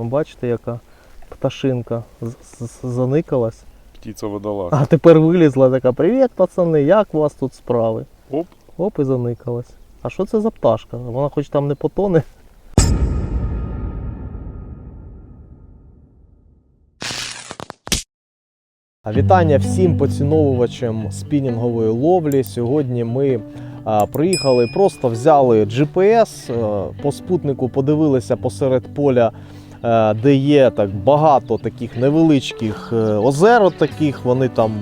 Ви бачите, яка пташинка заникалась. Птиця водолаз. А тепер вилізла така: Привіт, пацани, як у вас тут справи? Оп. Оп, і заникалась. А що це за пташка? Вона хоч там не потоне. Вітання всім поціновувачам спінінгової ловлі. Сьогодні ми а, приїхали, просто взяли GPS, е, по спутнику подивилися посеред поля, де є так багато таких невеличких е, озер, таких. Вони там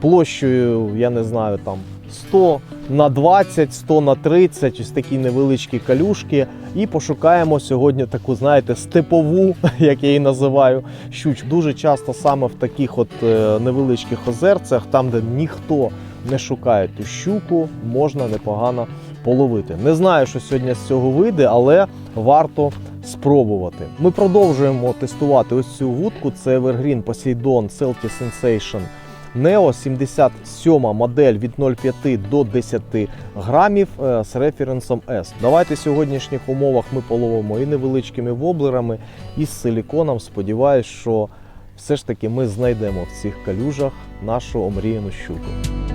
площею, я не знаю, там 100 на 20, 100 на 30, ось такі невеличкі калюшки. І пошукаємо сьогодні таку, знаєте, степову, як я її називаю, щуч. Дуже часто саме в таких от е, невеличких озерцях, там, де ніхто не шукає ту щуку, можна непогано половити. Не знаю, що сьогодні з цього вийде, але варто спробувати. Ми продовжуємо тестувати ось цю вудку. Це Evergreen Poseidon Celtic Sensation Neo 77 модель від 0,5 до 10 грамів е, з референсом S. Давайте в сьогоднішніх умовах ми половимо і невеличкими воблерами, і з силіконом. Сподіваюсь, що все ж таки ми знайдемо в цих калюжах нашу омріяну щуку.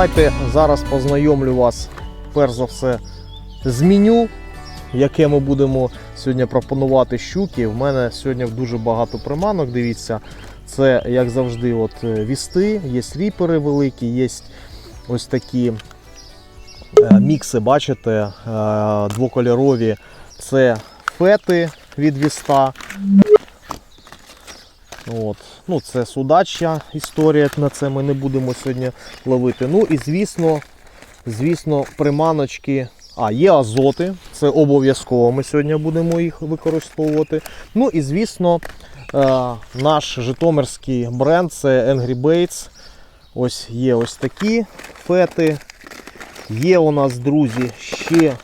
Давайте зараз познайомлю вас перш за все з меню, яке ми будемо сьогодні пропонувати щуки. В мене сьогодні дуже багато приманок. Дивіться, це як завжди, от е, вісти, є ріпери великі, є ось такі е, мікси, бачите, е, двокольорові. Це фети від віста. От. Ну, це судача історія, на це ми не будемо сьогодні ловити. Ну і звісно, звісно, приманочки. А, є азоти, це обов'язково. Ми сьогодні будемо їх використовувати. Ну і звісно, е, наш житомирський бренд це Angry Baits. Ось є ось такі фети. Є у нас, друзі, ще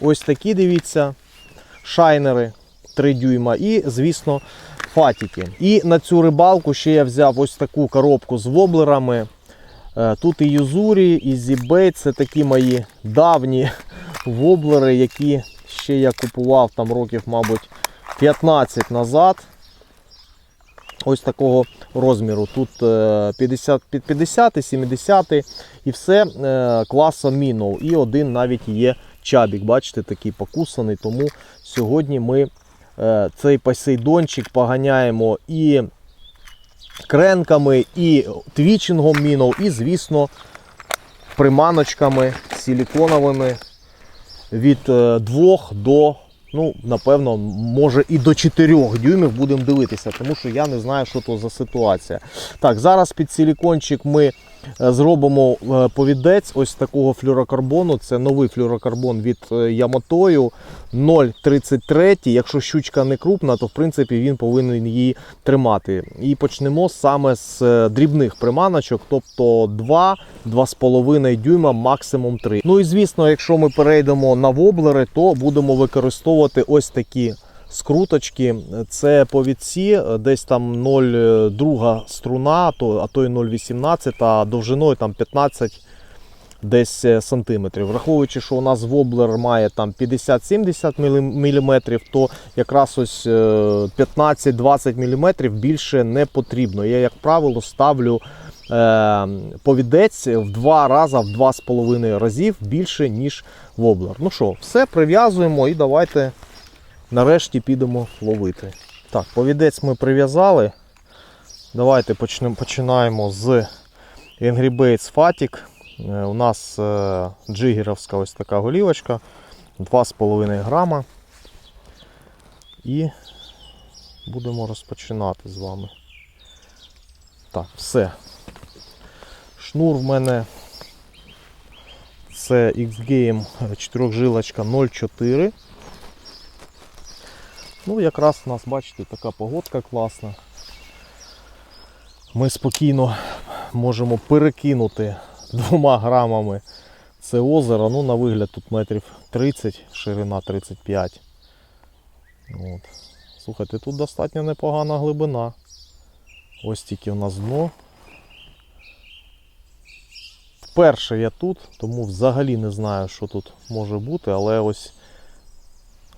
ось такі, дивіться, шайнери 3 дюйма і, звісно, фатіки. І на цю рибалку ще я взяв ось таку коробку з воблерами. Е, Тут і Юзурі, і Зібейт це такі мої давні воблери, які ще я купував там років, мабуть, 15 назад. Ось такого розміру. Тут е, 50 під 50, 70 і все е, класом Міноу. І один навіть є чабік, бачите, такий покусаний. Тому сьогодні ми цей посейдончик поганяємо і кренками, і твічингом мінов, і, звісно, приманочками силіконовими від 2 до, ну, напевно, може і до 4 дюймів будемо дивитися, тому що я не знаю, що то за ситуація. Так, зараз під силікончик ми е, зробимо е, повідець ось такого флюрокарбону. Це новий флюрокарбон від е, Яматою 0,33. Якщо щучка не крупна, то в принципі він повинен її тримати. І почнемо саме з е, дрібних приманочок, тобто 2, 2,5 дюйма, максимум 3. Ну і звісно, якщо ми перейдемо на воблери, то будемо використовувати ось такі скруточки. Це повідці, десь там 0,2 струна, то, а то і 0,18, а довжиною там 15 десь е, сантиметрів. Враховуючи, що у нас воблер має там 50-70 мм, то якраз ось е, 15-20 мм більше не потрібно. Я, як правило, ставлю е, повідець в два рази, в два з половиною разів більше, ніж воблер. Ну що, все прив'язуємо і давайте нарешті підемо ловити. Так, повідець ми прив'язали. Давайте починаємо з Angry Baits Fatic. Е, У нас е, джигерівська ось така голівочка 2,5 грама. І будемо розпочинати з вами. Так, все. Шнур в мене це X-Game 4 жилочка 0,4. Ну, якраз у нас, бачите, така погодка класна. Ми спокійно можемо перекинути двома грамами це озеро. Ну, на вигляд тут метрів 30, ширина 35. От. Слухайте, тут достатньо непогана глибина. Ось тільки у нас дно. Вперше я тут, тому взагалі не знаю, що тут може бути, але ось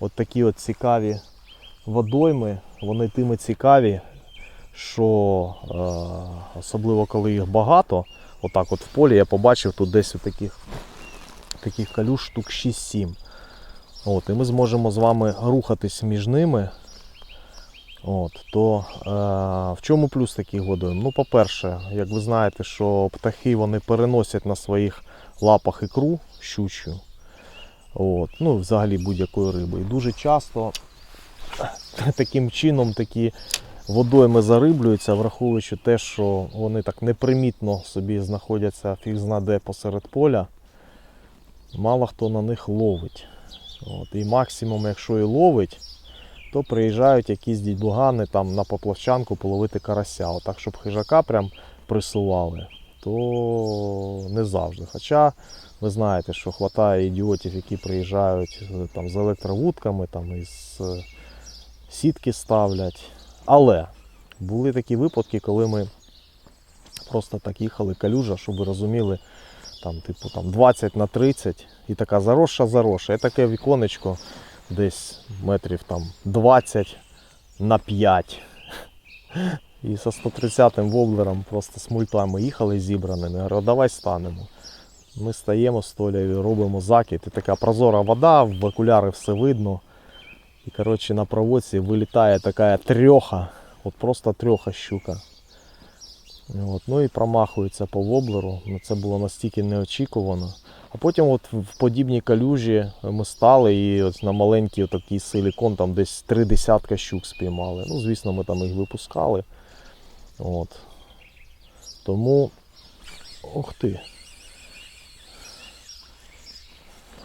от такі от цікаві водойми, вони тими цікаві, що е, особливо коли їх багато, отак от в полі я побачив тут десь таких, таких калюш штук 6-7. От, і ми зможемо з вами рухатись між ними. От, то е, в чому плюс таких водойм? Ну, по-перше, як ви знаєте, що птахи вони переносять на своїх лапах ікру щучу. От, ну, взагалі будь-якої риби. І дуже часто таким чином такі водойми зариблюються, враховуючи те, що вони так непримітно собі знаходяться фіг знаде посеред поля. Мало хто на них ловить. От, і максимум, якщо і ловить, то приїжджають якісь дідугани там на поплавчанку половити карася. Отак, щоб хижака прям присували, то не завжди. Хоча ви знаєте, що вистачає ідіотів, які приїжджають е, там, з електровудками, там, із е, сітки ставлять. Але були такі випадки, коли ми просто так їхали калюжа, щоб ви розуміли, там, типу, там 20 на 30 і така заросша заросша. І таке віконечко десь метрів там 20 на 5. І со 130-м воблером просто з мультами їхали зібраними. Я говорю, давай станемо. Ми стаємо з Толею, робимо закид. І така прозора вода, в окуляри все видно. І коротше на проводці вилітає така трьоха, от просто трьоха щука. От, ну і промахується по воблеру. Ну, Це було настільки неочікувано. А потім от в подібній калюжі ми стали і от на маленький такий силікон там десь три десятка щук спіймали. Ну, звісно, ми там їх випускали. От. Тому. Ух ти.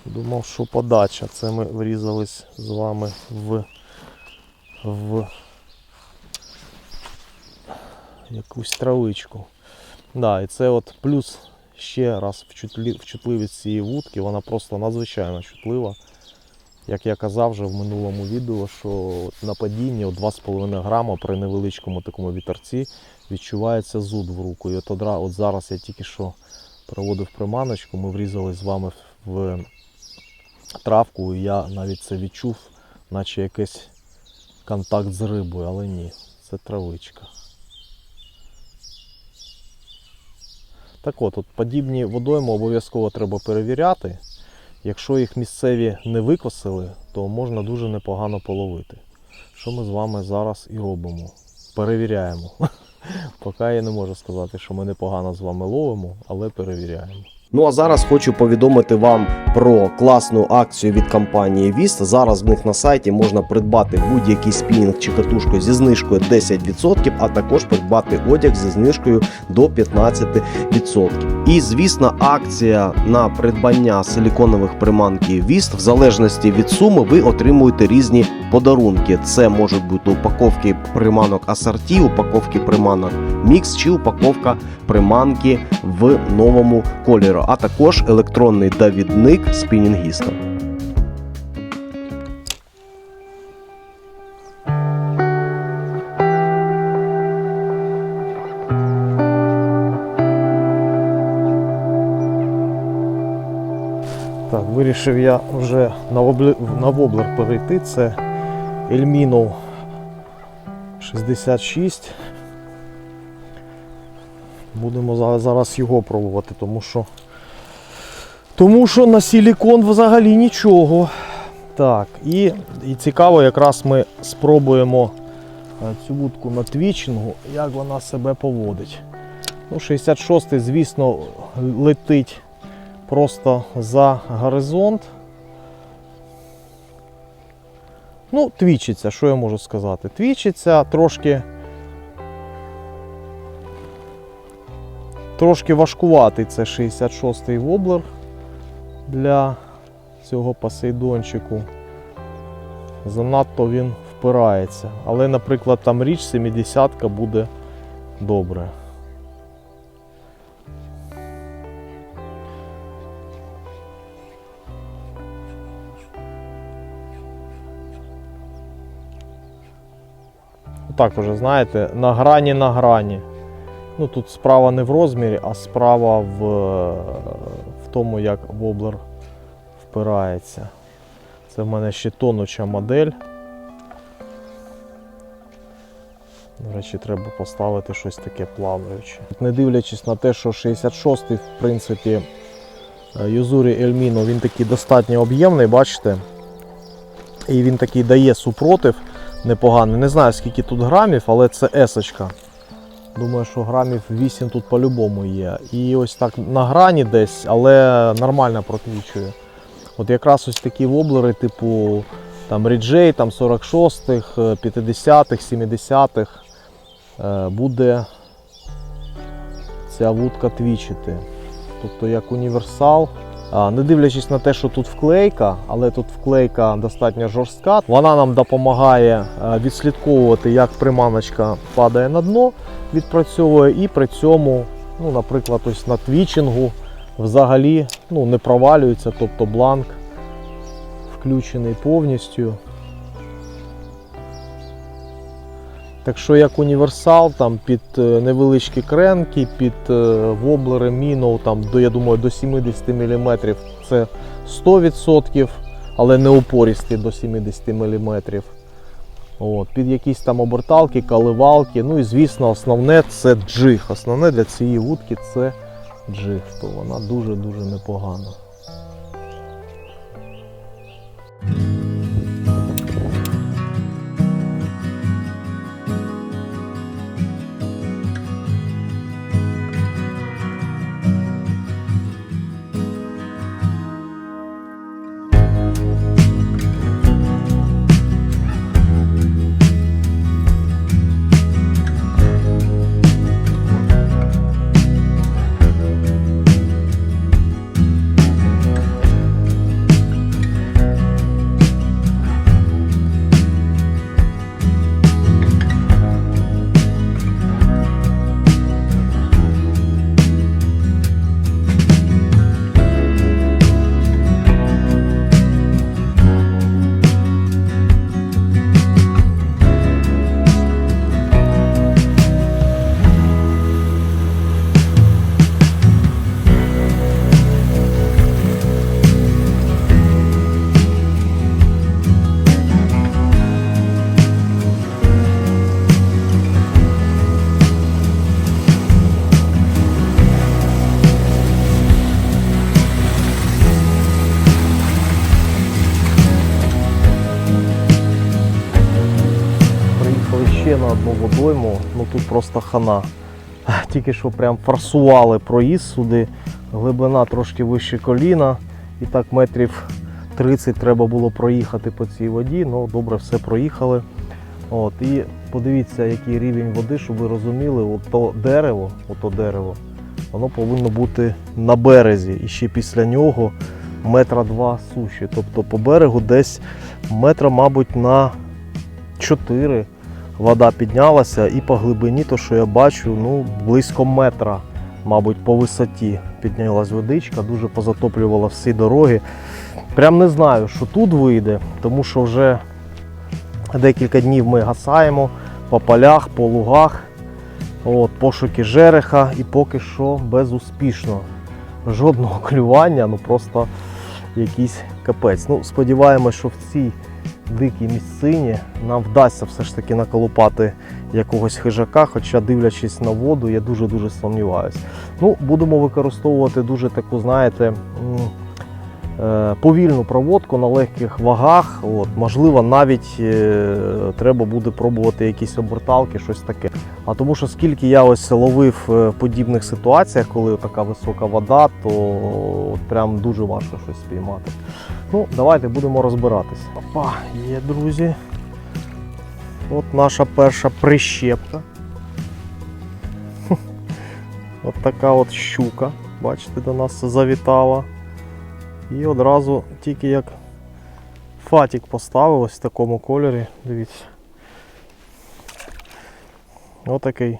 Думав, що подача. Це ми врізались з вами в, в якусь травичку. Да, і це от плюс ще раз вчутлі- вчутливість цієї вудки, вона просто надзвичайно чутлива. Як я казав вже в минулому відео, що на падінні от 2,5 грама при невеличкому такому вітерці відчувається зуд в руку. І от, от зараз я тільки що проводив приманочку, ми врізались з вами в травку, і я навіть це відчув, наче якийсь контакт з рибою, але ні, це травичка. Так от, от подібні водойми обов'язково треба перевіряти. Якщо їх місцеві не викосили, то можна дуже непогано половити. Що ми з вами зараз і робимо. Перевіряємо. Поки я не можу сказати, що ми непогано з вами ловимо, але перевіряємо. Ну а зараз хочу повідомити вам про класну акцію від компанії Vist. Зараз в них на сайті можна придбати будь-який спінінг чи катушку зі знижкою 10%, а також придбати одяг зі знижкою до 15%. І звісно, акція на придбання силіконових приманки Vist, в залежності від суми, ви отримуєте різні подарунки. Це можуть бути упаковки приманок асорті, упаковки приманок мікс чи упаковка приманки в новому кольору, а також електронний довідник спінінгіста. Так, вирішив я вже на воблер перейти. Це Elmino 66. Будемо зараз його пробувати, тому що тому що на силікон взагалі нічого. Так, і, і цікаво, якраз ми спробуємо е, цю вудку на твічингу, як вона себе поводить. Ну, 66 звісно, летить просто за горизонт. Ну, твічиться, що я можу сказати? Твічиться трошки. Трошки важкуватий це 66-й воблер для цього посейдончику. Занадто він впирається. Але, наприклад, там річ 70 буде добре. Так уже, знаєте, на грані на грані. Ну тут справа не в розмірі, а справа в, в тому, як воблер впирається. Це в мене ще тонуча модель. До речі, треба поставити щось таке плаваюче. Не дивлячись на те, що 66-й, в принципі, е, Юзурі Ельміно, він такий достатньо об'ємний, бачите? І він такий дає супротив непоганий. Не знаю скільки тут грамів, але це есочка. Думаю, що грамів 8 тут по-любому є. І ось так на грані десь, але нормально протвічує. От якраз ось такі воблери, типу там Ріджей, там 46-х, 50-х, 70-х е, буде ця вудка твічити. Тобто як універсал. Не дивлячись на те, що тут вклейка, але тут вклейка достатньо жорстка. Вона нам допомагає е, відслідковувати, як приманочка падає на дно, відпрацьовує, і при цьому, ну, наприклад, ось на твічингу взагалі ну, не провалюється, тобто бланк включений повністю. Так що як універсал, там під е, невеличкі кренки, під е, воблери міноу, там до я думаю до 70 мм це 100%, але не упорісті до 70 мм. От, під якісь там оберталки, каливалки. Ну і звісно, основне це джиг. Основне для цієї вудки це джиг, то вона дуже-дуже непогана. Просто хана. Тільки що прям форсували проїзд сюди, глибина трошки вище коліна. І так метрів 30 треба було проїхати по цій воді. Ну добре, все проїхали. От, і подивіться, який рівень води, щоб ви розуміли, ото дерево, ото дерево, воно повинно бути на березі. І ще після нього метра два суші. Тобто по берегу десь метра, мабуть, на 4 вода піднялася і по глибині, то що я бачу, ну близько метра, мабуть, по висоті піднялась водичка, дуже позатоплювала всі дороги. Прям не знаю, що тут вийде, тому що вже декілька днів ми гасаємо по полях, по лугах. От, пошуки жереха і поки що безуспішно. Жодного клювання, ну просто якийсь капець. Ну, сподіваємось, що в цій дикій місцині нам вдасться все ж таки наколупати якогось хижака, хоча дивлячись на воду, я дуже-дуже сумніваюся. Ну, будемо використовувати дуже таку, знаєте, е, повільну проводку на легких вагах. От, можливо, навіть е, треба буде пробувати якісь оберталки, щось таке. А тому що скільки я ось ловив е, в подібних ситуаціях, коли така висока вода, то от прям дуже важко щось спіймати. Ну, давайте будемо розбиратися. Опа, є, друзі. От наша перша прищепка. От така от щука, бачите, до нас завітала. І одразу тільки як фатік поставив ось в такому кольорі, дивіться. Отакий.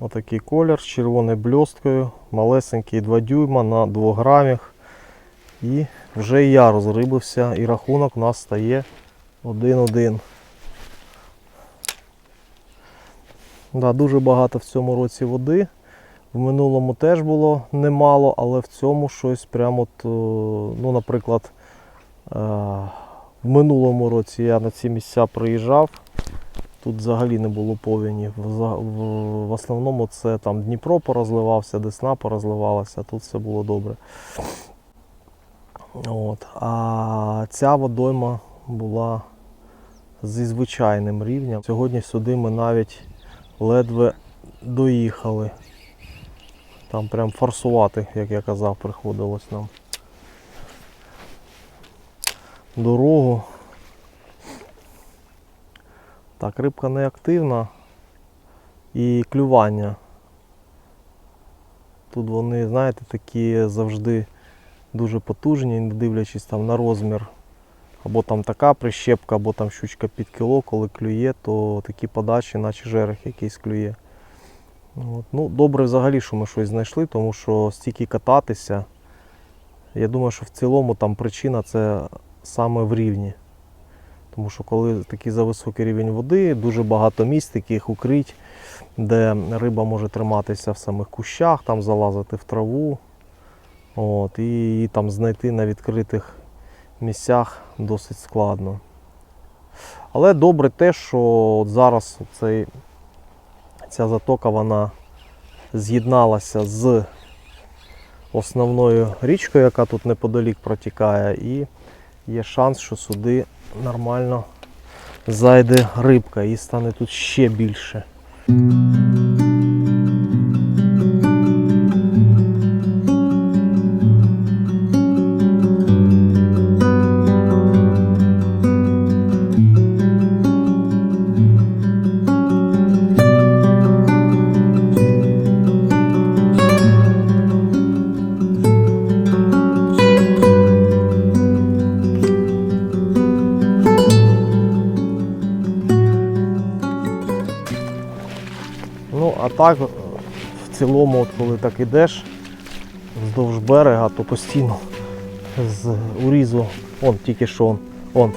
Отакий колір з червоною бльосткою, малесенький 2 дюйма на 2 грамах. І вже я розрибився, і рахунок у нас стає 1-1. Да, дуже багато в цьому році води. В минулому теж було немало, але в цьому щось прямо, от, е, ну, наприклад, е, в минулому році я на ці місця приїжджав. Тут взагалі не було в, в основному це там Дніпро порозливався, Десна порозливалася, тут все було добре. От. А ця водойма була зі звичайним рівнем. Сьогодні сюди ми навіть ледве доїхали. Там прям форсувати, як я казав, приходилось нам. Дорогу. Так, рибка не активна і клювання. Тут вони, знаєте, такі завжди дуже потужні, не дивлячись там на розмір. Або там така прищепка, або там щучка під кіло, коли клює, то такі подачі, наче жерех якийсь клює. От. Ну, добре взагалі, що ми щось знайшли, тому що стільки кататися. Я думаю, що в цілому там причина це саме в рівні. Тому що коли такий зависокий рівень води, дуже багато місць таких укрить, де риба може триматися в самих кущах, там залазити в траву. От, і її там знайти на відкритих місцях досить складно. Але добре те, що от зараз цей, ця затока вона з'єдналася з основною річкою, яка тут неподалік протікає, і є шанс, що сюди нормально зайде рибка і стане тут ще більше. Так, е, в цілому, от коли так ідеш вздовж берега, то постійно з урізу, он тільки що он, он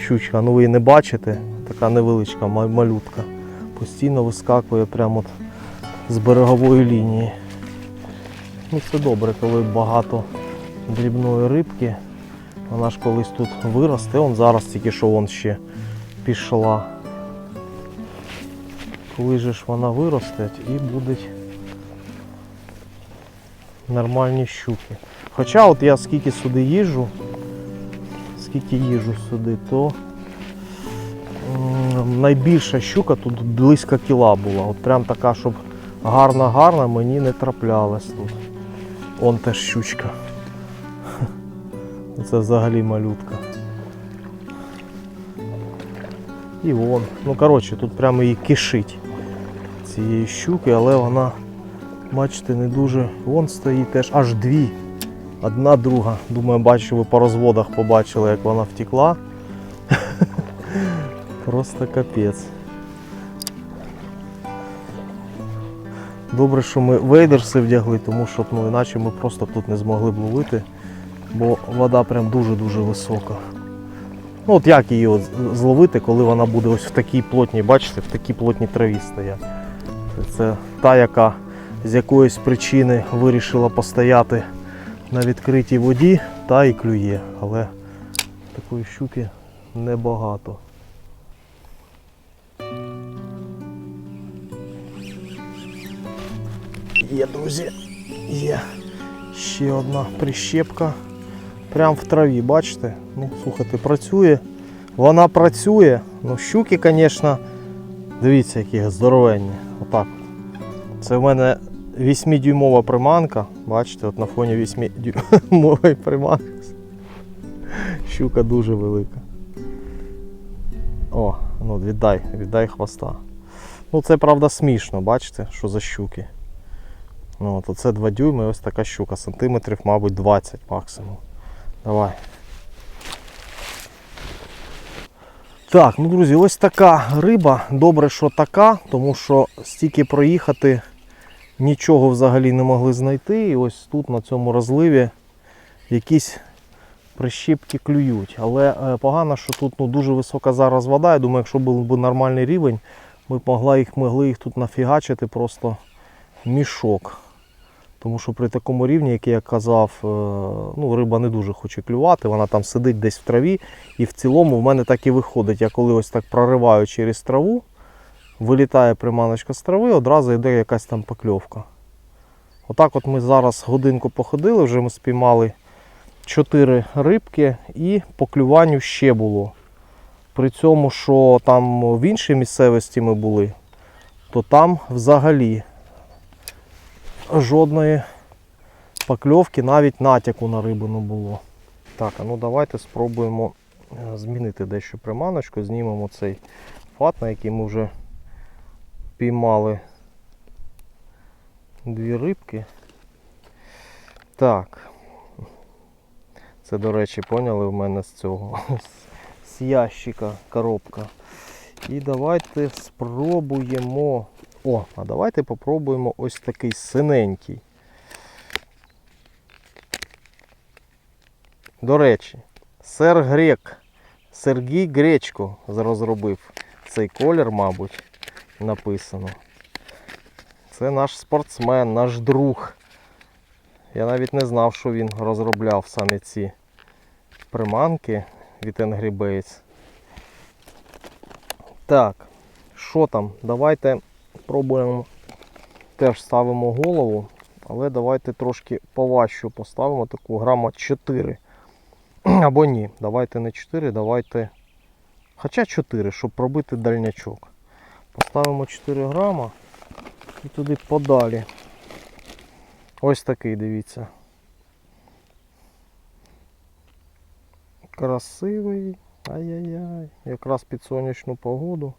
щучка, ну ви її не бачите, така невеличка малютка. Постійно вискакує прямо от з берегової лінії. Ну це добре, коли багато дрібної рибки. Вона ж колись тут виросте, он зараз тільки що вон ще пішла коли же ж вона виросте і будуть нормальні щуки. Хоча от я скільки сюди їжджу, скільки їжджу сюди, то найбільша щука тут близько кіла була. От прям така, щоб гарна-гарна мені не траплялась тут. Он теж щучка. Це взагалі малютка. І вон. Ну коротше, тут прямо її кишить цієї щуки, але вона, бачите, не дуже. Вон стоїть теж аж дві. Одна друга. Думаю, бачу, ви по розводах побачили, як вона втекла. Просто капець. Добре, що ми вейдерси вдягли, тому що ну, іначе ми просто тут не змогли б ловити, бо вода прям дуже-дуже висока. Ну от як її от зловити, коли вона буде ось в такій плотній, бачите, в такій плотній траві стояти. Це та, яка з якоїсь причини вирішила постояти на відкритій воді, та і клює. Але такої щуки небагато. Є, друзі, є ще одна прищепка. Прям в траві, бачите? Ну, слухайте, працює. Вона працює. Ну, щуки, звісно, дивіться, які здоровенні. Отак. Це в мене 8-дюймова приманка. Бачите, от на фоні 8-дюймової приманки. Щука дуже велика. О, ну віддай, віддай хвоста. Ну це правда смішно, бачите, що за щуки. Ну, от оце 2 дюйми, ось така щука, сантиметрів, мабуть, 20 максимум. Давай. Так, ну друзі, ось така риба. Добре, що така, тому що стільки проїхати нічого взагалі не могли знайти. І ось тут на цьому розливі якісь прищіпки клюють. Але е, погано, що тут ну, дуже висока зараз вода. Я думаю, якщо був би нормальний рівень, ми могли їх, могли їх тут нафігачити просто мішок. Тому що при такому рівні, який я казав, е, ну, риба не дуже хоче клювати, вона там сидить десь в траві. І в цілому в мене так і виходить. Я коли ось так прориваю через траву, вилітає приманочка з трави, одразу йде якась там покльовка. Отак от ми зараз годинку походили, вже ми спіймали 4 рибки і по клюванню ще було. При цьому, що там в іншій місцевості ми були, то там взагалі жодної покльовки, навіть натяку на рибу не було. Так, а ну давайте спробуємо е, змінити дещо приманочку, знімемо цей фат, на який ми вже піймали дві рибки. Так. Це, до речі, поняли в мене з цього. З ящика коробка. І давайте спробуємо. О, а давайте попробуємо ось такий синенький. До речі, сер Грек, Сергій Гречко розробив цей колір, мабуть, написано. Це наш спортсмен, наш друг. Я навіть не знав, що він розробляв саме ці приманки від Angry Bass. Так, що там? Давайте пробуємо. Теж ставимо голову, але давайте трошки поважчу поставимо таку грама 4. Або ні, давайте не 4, давайте. Хоча 4, щоб пробити дальнячок. Поставимо 4 грама і туди подалі. Ось такий, дивіться. Красивий. Ай-яй-яй. Якраз під сонячну погоду.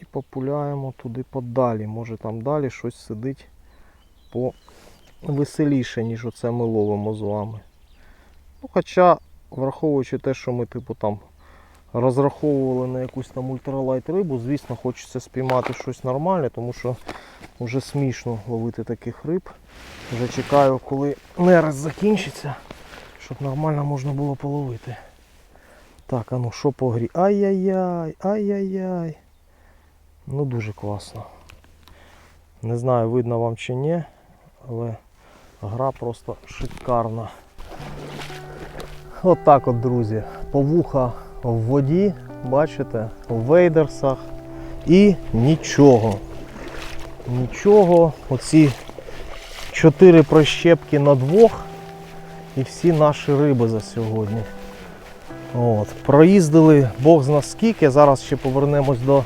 І популяємо туди подалі. Може там далі щось сидить повеселіше, ніж оце ми ловимо з вами. Ну, хоча, враховуючи те, що ми типу там розраховували на якусь там ультралайт рибу, звісно, хочеться спіймати щось нормальне, тому що вже смішно ловити таких риб. Вже чекаю, коли нерест закінчиться, щоб нормально можна було половити. Так, а ну що по грі? Ай-яй-яй, ай-яй-яй. Ну дуже класно. Не знаю, видно вам чи ні, але гра просто шикарна. От так от, друзі. Повуха в воді, бачите, в вейдерсах. І нічого. Нічого. Оці чотири прищепки на двох і всі наші риби за сьогодні. От. Проїздили Бог зна скільки. Зараз ще повернемось до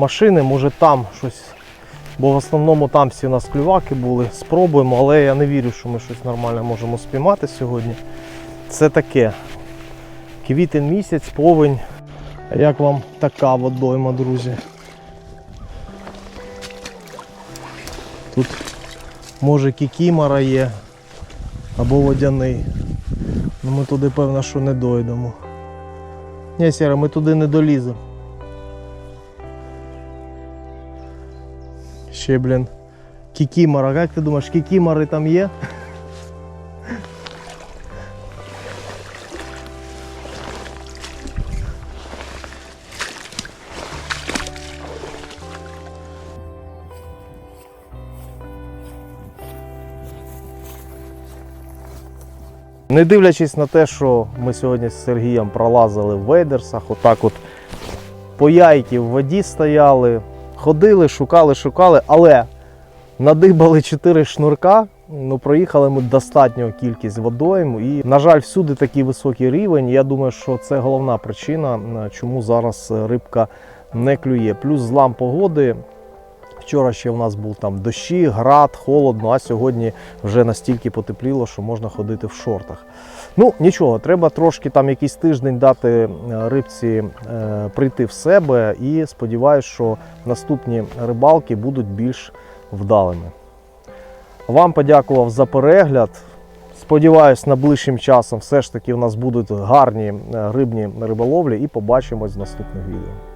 машини, може там щось. Бо в основному там всі у нас клюваки були. Спробуємо, але я не вірю, що ми щось нормальне можемо спіймати сьогодні. Це таке. Квітень місяць, повень. А як вам така водойма, друзі? Тут може кікімора є або водяний. Ну ми туди певно, що не дойдемо. Ні, Сіра, ми туди не доліземо. Ще, блін, кікімора. Як ти думаєш, кікімори там є? Не дивлячись на те, що ми сьогодні з Сергієм пролазили в вейдерсах, отак от по яйки в воді стояли, ходили, шукали, шукали, але надибали 4 шнурка. Ну, проїхали ми достатню кількість водойм. І, на жаль, всюди такий високий рівень. Я думаю, що це головна причина, чому зараз е, рибка не клює. Плюс злам погоди. Вчора ще в нас був там дощі, град, холодно, а сьогодні вже настільки потепліло, що можна ходити в шортах. Ну нічого, треба трошки там якийсь тиждень дати е, рибці е, прийти в себе і сподіваюся, що наступні рибалки будуть більш вдалими. Вам подякував за перегляд. Сподіваюсь, найближчим часом все ж таки у нас будуть гарні е, рибні риболовлі і побачимось в наступних відео.